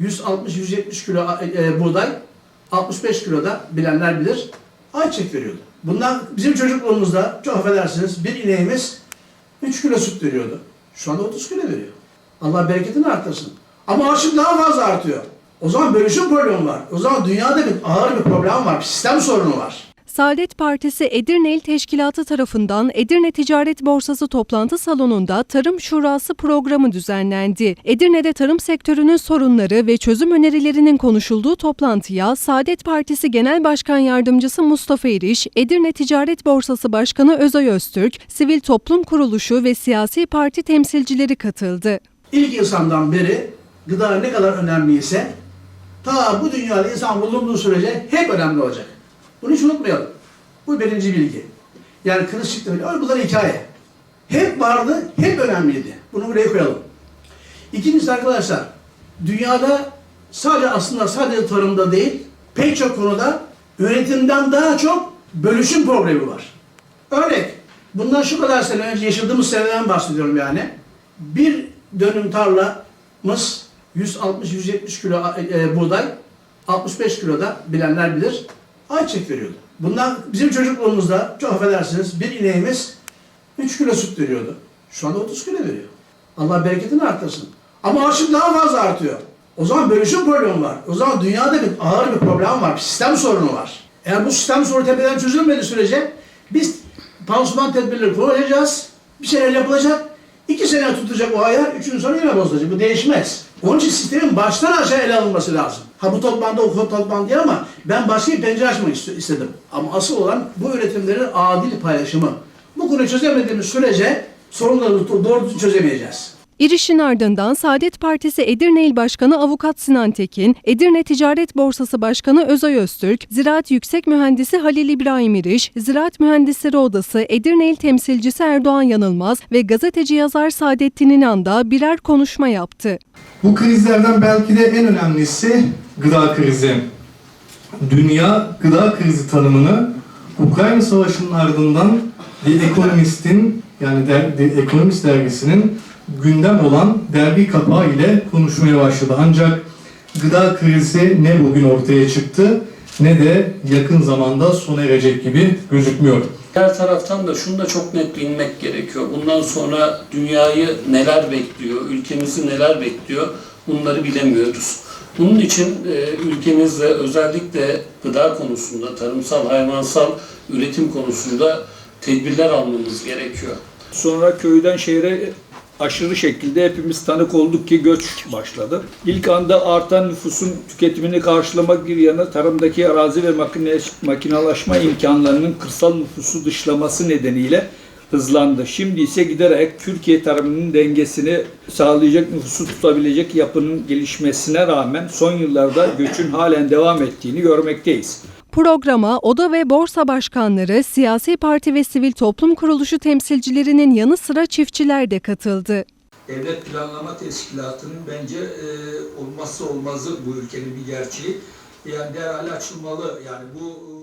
160-170 kilo e, buğday, 65 kilo da bilenler bilir ayçiçek veriyordu. Bundan bizim çocukluğumuzda çok affedersiniz bir ineğimiz 3 kilo süt veriyordu. Şu anda 30 kilo veriyor. Allah bereketini artırsın. Ama açlık daha fazla artıyor. O zaman bölüşüm problemi var. O zaman dünyada bir ağır bir problem var. Bir sistem sorunu var. Saadet Partisi Edirne İl Teşkilatı tarafından Edirne Ticaret Borsası toplantı salonunda Tarım Şurası programı düzenlendi. Edirne'de tarım sektörünün sorunları ve çözüm önerilerinin konuşulduğu toplantıya Saadet Partisi Genel Başkan Yardımcısı Mustafa İriş, Edirne Ticaret Borsası Başkanı Özay Öztürk, Sivil Toplum Kuruluşu ve siyasi parti temsilcileri katıldı. İlk insandan beri gıda ne kadar önemliyse ta bu dünyada insan bulunduğu sürece hep önemli olacak. Bunu hiç unutmayalım. Bu birinci bilgi. Yani kılıç çıktı öyle. Bunlar hikaye. Hep vardı, hep önemliydi. Bunu buraya koyalım. İkincisi arkadaşlar, dünyada sadece aslında sadece tarımda değil, pek çok konuda üretimden daha çok bölüşüm problemi var. Örnek, bundan şu kadar sene önce yaşadığımız seneden bahsediyorum yani. Bir dönüm tarlamız 160-170 kilo e, buğday, 65 kilo da bilenler bilir ayçiçek veriyordu. Bundan bizim çocukluğumuzda çok affedersiniz bir ineğimiz 3 kilo süt veriyordu. Şu anda 30 kilo veriyor. Allah bereketini artırsın. Ama açlık daha fazla artıyor. O zaman bölüşüm problemi var. O zaman dünyada bir ağır bir problem var. Bir sistem sorunu var. Eğer bu sistem sorunu tepeden çözülmediği sürece biz pansuman tedbirleri kullanacağız. Bir şeyler yapılacak. İki sene tutacak o ayar, üçüncü sonra yine bozulacak. Bu değişmez. Onun için sistemin baştan aşağı ele alınması lazım. Ha bu toplantıda o toplantı değil ama ben başka bir pencere açmak ist- istedim. Ama asıl olan bu üretimlerin adil paylaşımı. Bu konuyu çözemediğimiz sürece sorunları do- doğru çözemeyeceğiz. İrişin ardından Saadet Partisi Edirne İl Başkanı Avukat Sinan Tekin, Edirne Ticaret Borsası Başkanı Özay Öztürk, Ziraat Yüksek Mühendisi Halil İbrahim İriş, Ziraat Mühendisleri Odası Edirne İl Temsilcisi Erdoğan Yanılmaz ve gazeteci yazar Saadettin İnan da birer konuşma yaptı. Bu krizlerden belki de en önemlisi gıda krizi. Dünya gıda krizi tanımını Ukrayna Savaşı'nın ardından The Economist'in yani der, The Economist dergisinin gündem olan dergi kapağı ile konuşmaya başladı. Ancak gıda krizi ne bugün ortaya çıktı ne de yakın zamanda sona erecek gibi gözükmüyor. Diğer taraftan da şunu da çok net bilmek gerekiyor. Bundan sonra dünyayı neler bekliyor, ülkemizi neler bekliyor bunları bilemiyoruz. Bunun için e, ülkemizde özellikle gıda konusunda, tarımsal, hayvansal üretim konusunda tedbirler almamız gerekiyor. Sonra köyden şehre aşırı şekilde hepimiz tanık olduk ki göç başladı. İlk anda artan nüfusun tüketimini karşılamak bir yana tarımdaki arazi ve makine, makinalaşma imkanlarının kırsal nüfusu dışlaması nedeniyle hızlandı. Şimdi ise giderek Türkiye tarımının dengesini sağlayacak nüfusu tutabilecek yapının gelişmesine rağmen son yıllarda göçün halen devam ettiğini görmekteyiz. Programa oda ve borsa başkanları, siyasi parti ve sivil toplum kuruluşu temsilcilerinin yanı sıra çiftçiler de katıldı. Devlet Planlama Teşkilatı'nın bence e, olmazsa olmazı bu ülkenin bir gerçeği. Yani derhal açılmalı. Yani bu